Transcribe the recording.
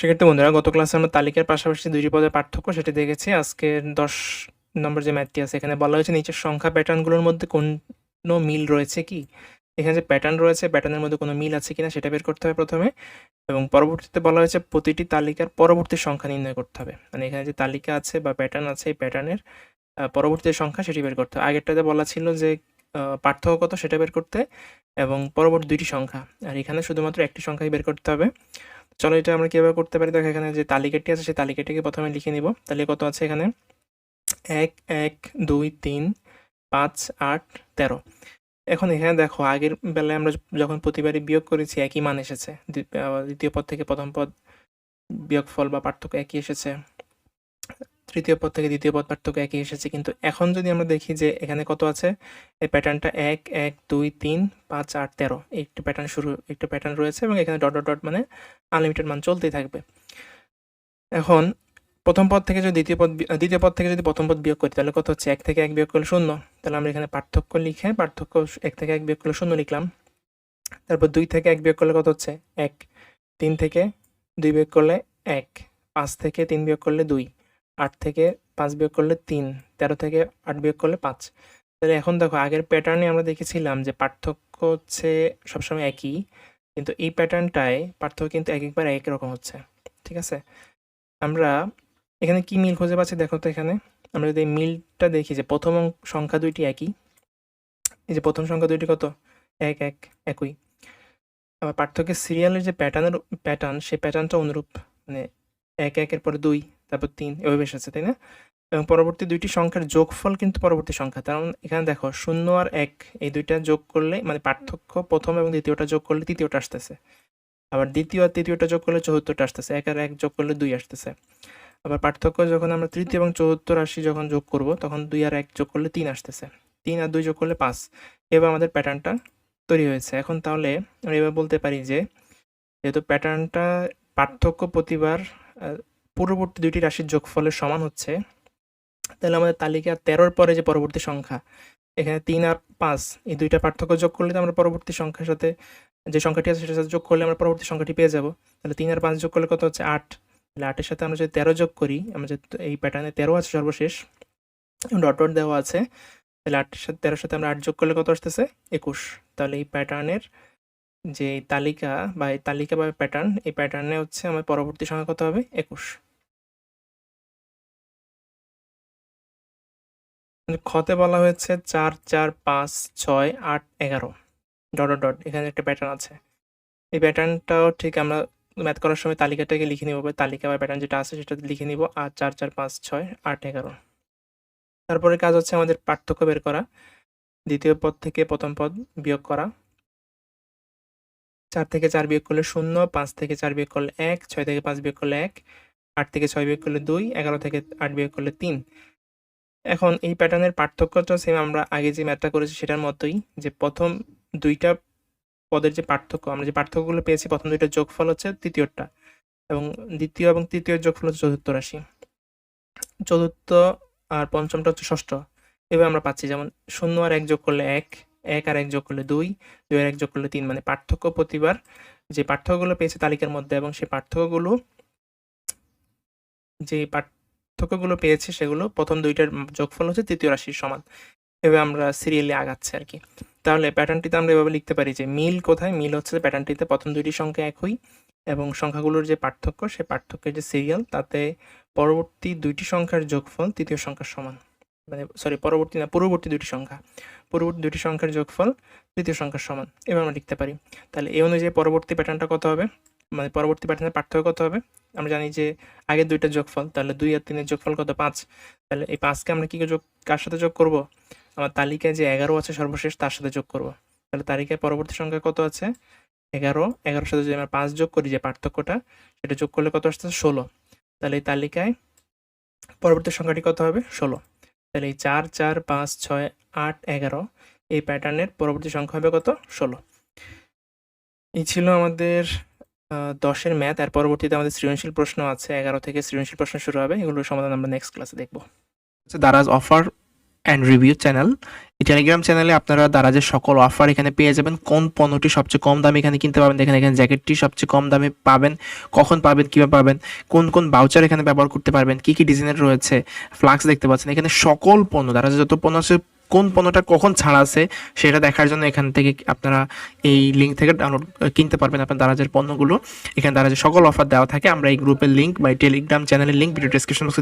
সেক্ষেত্রে বন্ধুরা, গত ক্লাসে আমরা তালিকার পাশাপাশি দুইটি পদের পার্থক্য সেটি দেখেছি। আজকে দশ নম্বর যে ম্যাথটি আছে, এখানে বলা হয়েছে নিচের সংখ্যা প্যাটার্নগুলোর মধ্যে কোনো মিল রয়েছে কি? এখানে যে প্যাটার্ন রয়েছে প্যাটার্নের মধ্যে কোনো মিল আছে কিনা সেটা বের করতে হবে প্রথমে এবং পরবর্তীতে বলা হয়েছে প্রতিটি তালিকার পরবর্তী সংখ্যা নির্ণয় করতে হবে। মানে এখানে যে তালিকা আছে বা প্যাটার্ন আছে, এই প্যাটার্নের পরবর্তী সংখ্যা সেটি বের করতে হবে। আগেরটাতে বলা ছিল যে পার্থক্য কত সেটা বের করতে এবং পরবর্তী দুইটি সংখ্যা। আর এখানে শুধুমাত্র একটি সংখ্যাই বের করতে হবে। চলো এটা আমরা কীভাবে করতে পারি? দেখো এখানে যে তালিকাটি আছে, সেই তালিকাটিকে প্রথমে লিখে নিব। তাহলে কত আছে এখানে? এক এক, দুই, তিন, পাঁচ, আট, তেরো। এখন এখানে দেখো, আগের বেলায় আমরা যখন প্রতিবারই বিয়োগ করেছি, একই মান এসেছে। দ্বিতীয় পদ থেকে প্রথম পদ বিয়োগফল বা পার্থক্য একই এসেছে। তৃতীয় পদ থেকে দ্বিতীয় পদ পার্থক্য একই এসেছে। কিন্তু এখন যদি আমরা দেখি যে এখানে কত আছে, এই প্যাটার্নটা এক এক, দুই, তিন, পাঁচ, আট, তেরো। একটি প্যাটার্ন শুরু, একটা প্যাটার্ন রয়েছে এবং এখানে ডট ডট ডট মানে আনলিমিটেড মান চলতেই থাকবে। এখন প্রথম পদ থেকে যদি দ্বিতীয় পদ দ্বিতীয় পদ থেকে যদি প্রথম পদ বিয়োগ করি, তাহলে কত হচ্ছে? এক থেকে এক বিয়োগ করলে শূন্য। তাহলে আমরা এখানে পার্থক্য লিখে পার্থক্য এক থেকে এক বিয়োগ করলে শূন্য লিখলাম। তারপর দুই থেকে এক বিয়োগ করলে কত হচ্ছে? এক। তিন থেকে দুই বিয়োগ করলে এক। পাঁচ থেকে তিন বিয়োগ করলে দুই। আট থেকে পাঁচ বিয়োগ করলে তিন, তেরো থেকে আট বিয়োগ করলে পাঁচ। তাহলে এখন দেখো, আগের প্যাটার্নে আমরা দেখেছিলাম যে পার্থক্য হচ্ছে সবসময় একই, কিন্তু এই প্যাটার্নটায় পার্থক্য কিন্তু এক একবার এক রকম হচ্ছে, ঠিক আছে? আমরা এখানে কি মিল খুঁজে পাচ্ছি দেখো তো এখানে। আমরা যদি মিলটা দেখি যে প্রথম সংখ্যা দুইটি একই, এই যে প্রথম সংখ্যা দুইটি কত? এক এক, একই। আবার পার্থক্যের সিরিয়ালের যে প্যাটার্নের প্যাটার্ন সেই প্যাটার্নটা অনুরূপ মানে এক একের পরে দুই তারপর তিন, এভাবে এসেছে তাই না? এবং পরবর্তী দুইটি সংখ্যার যোগফল কিন্তু পরবর্তী সংখ্যা। কারণ এখানে দেখো, শূন্য আর এক, এই দুইটা যোগ করলে মানে পার্থক্য প্রথম এবং দ্বিতীয়টা যোগ করলে তৃতীয়টা আসতেছে। আবার দ্বিতীয় আর তৃতীয়টা যোগ করলে চতুর্থটা আসতেছে, এক আর এক যোগ করলে দুই আসতেছে। আবার পার্থক্য যখন আমরা তৃতীয় এবং চতুর্থ রাশি যখন যোগ করব, তখন দুই আর এক যোগ করলে তিন আসতেছে। তিন আর দুই যোগ করলে পাঁচ। এবার আমাদের প্যাটার্নটা তৈরি হয়েছে। এখন তাহলে আমরা এবার বলতে পারি যে, যেহেতু প্যাটার্নটা পার্থক্য প্রতিবার পূর্ববর্তী দুইটি রাশির যোগফলের সমান হচ্ছে, তাহলে আমাদের তালিকা তেরোর পরে যে পরবর্তী সংখ্যা, এখানে তিন আর পাঁচ, এই দুইটা পার্থক্য যোগ করলে তো আমরা পরবর্তী সংখ্যার সাথে যে সংখ্যাটি আছে সেটার সাথে যোগ করলে আমরা পরবর্তী সংখ্যাটি পেয়ে যাব। তাহলে তিন আর পাঁচ যোগ করলে কত হচ্ছে? আট। তাহলে আটের সাথে আমরা যদি তেরো যোগ করি, আমরা যে এই প্যাটার্নে তেরো আছে সর্বশেষ ডট ডট দেওয়া আছে, তাহলে আটের সাথে, তেরোর সাথে আমরা আট যোগ করলে কত আসতেছে? একুশ। তাহলে এই প্যাটার্নের যে তালিকা বা এই তালিকা বা প্যাটার্ন এই প্যাটার্নে হচ্ছে আমার পরবর্তী সংখ্যা কত হবে? একুশ। খতে বলা হয়েছে চার চার, পাঁচ, ছয়, আট, এগারো। ডট ডট এখানে একটা প্যাটার্ন আছে। এই প্যাটার্নটাও ঠিক আমরা ম্যাথ করার সময় তালিকাটাকে লিখে নিব তালিকা বা প্যাটার্ন যেটা আছে সেটা লিখে নিব আর চার চার, পাঁচ, ছয়, আট, এগারো। তারপরে কাজ হচ্ছে আমাদের পার্থক্য বের করা। দ্বিতীয় পদ থেকে প্রথম পদ বিয়োগ করা। চার থেকে চার বিয়োগ করলে শূন্য, পাঁচ থেকে চার বিয়োগ করলে এক, ছয় থেকে পাঁচ বিয়োগ করলে এক, আট থেকে ছয় বিয়োগ করলে দুই, এগারো থেকে আট বিয়োগ করলে তিন। এখন এই প্যাটার্নের পার্থক্যটা সেম আমরা আগে যে ম্যাথটা করেছি সেটার মতোই যে প্রথম দুইটা পদের যে পার্থক্য, আমরা যে পার্থক্যগুলো পেয়েছি প্রথম দুইটা যোগফল হচ্ছে তৃতীয়টা এবং দ্বিতীয় এবং তৃতীয় যোগফল হচ্ছে চতুর্থ রাশি। চতুর্থ আর পঞ্চমটা হচ্ছে ষষ্ঠ। এভাবে আমরা পাচ্ছি যেমন শূন্য আর এক যোগ করলে এক এক আর এক যোগ করলে দুই দুই আর এক যোগ করলে তিন মানে পার্থক্য প্রতিবার যে পার্থক্যগুলো পেয়েছে তালিকার মধ্যে এবং সেই পার্থক্যগুলো যে পার্থক্যগুলো পেয়েছে সেগুলো প্রথম দুইটার যোগফল হচ্ছে তৃতীয় রাশির সমান। এভাবে আমরা সিরিয়ালি আগাচ্ছি আর কি। তাহলে প্যাটার্নটিতে আমরা এভাবে লিখতে পারি যে মিল কোথায়? মিল হচ্ছে প্যাটার্নটিতে প্রথম দুইটি সংখ্যা একই এবং সংখ্যাগুলোর যে পার্থক্য সেই পার্থক্যের যে সিরিয়াল তাতে পরবর্তী দুইটি সংখ্যার যোগফল তৃতীয় সংখ্যার সমান। মানে সরি পরবর্তী না, পূর্ববর্তী দুটি সংখ্যা। পূর্ববর্তী দুটি সংখ্যার যোগফল তৃতীয় সংখ্যার সমান। এভাবে আমরা লিখতে পারি। তাহলে এই অনুযায়ী পরবর্তী প্যাটার্নটা কত হবে? মানে পরবর্তী প্যাটার্নের পার্থক্য কত হবে? আমরা জানি যে আগের দুইটা যোগফল, তাহলে দুই আর তিনের যোগফল কত? পাঁচ। তাহলে এই পাঁচকে আমরা কী যোগ কার সাথে যোগ করব? আমার তালিকায় যে এগারো আছে সর্বশেষ, তার সাথে যোগ করব। তাহলে তালিকায় পরবর্তী সংখ্যা কত আছে? এগারো। এগারোর সাথে যদি আমরা পাঁচ যোগ করি যে পার্থক্যটা, সেটা যোগ করলে কত আসতেছে? ষোলো। তাহলে এই তালিকায় পরবর্তী সংখ্যাটি কত হবে? ষোলো। তাহলে এই চার চার, পাঁচ, ছয়, আট, এগারো, এই প্যাটার্নের পরবর্তী সংখ্যা হবে কত? ষোলো। এই ছিল আমাদের দশের ম্যাথ, আর পরবর্তীতে আমাদের সৃজনশীল প্রশ্ন আছে, এগারো থেকে সৃজনশীল প্রশ্ন শুরু হবে। এগুলোর সমাধান আমরা নেক্সট ক্লাসে দেখব। Daraz offer and review channel এই টেলিগ্রাম চ্যানেলে আপনারা দারাজের সকল অফার এখানে পেয়ে যাবেন। কোন পণ্যটি সবচেয়ে কম দামে এখানে কিনতে পারবেন দেখেন, এখানে জ্যাকেটটি সবচেয়ে কম দামে পাবেন। কখন পাবেন, কীভাবে পাবেন? কোন কোন বাউচার এখানে ব্যবহার করতে পারবেন? কী কী ডিজাইনের রয়েছে? ফ্লাক্স দেখতে পাচ্ছেন। এখানে সকল পণ্য দারাজে যত পণ্য আছে কোন পণ্যটা কখন ছাড় আছে সেটা দেখার জন্য এখান থেকে আপনারা এই লিঙ্ক থেকে ডাউনলোড কিনতে পারবেন আপনার দারাজের পণ্যগুলো। এখানে দারাজের সকল অফার দেওয়া থাকে। আমরা এই গ্রুপের লিঙ্ক বা টেলিগ্রাম চ্যানেলের লিঙ্ক ভিডিও ডিসক্রিপশন বক্সে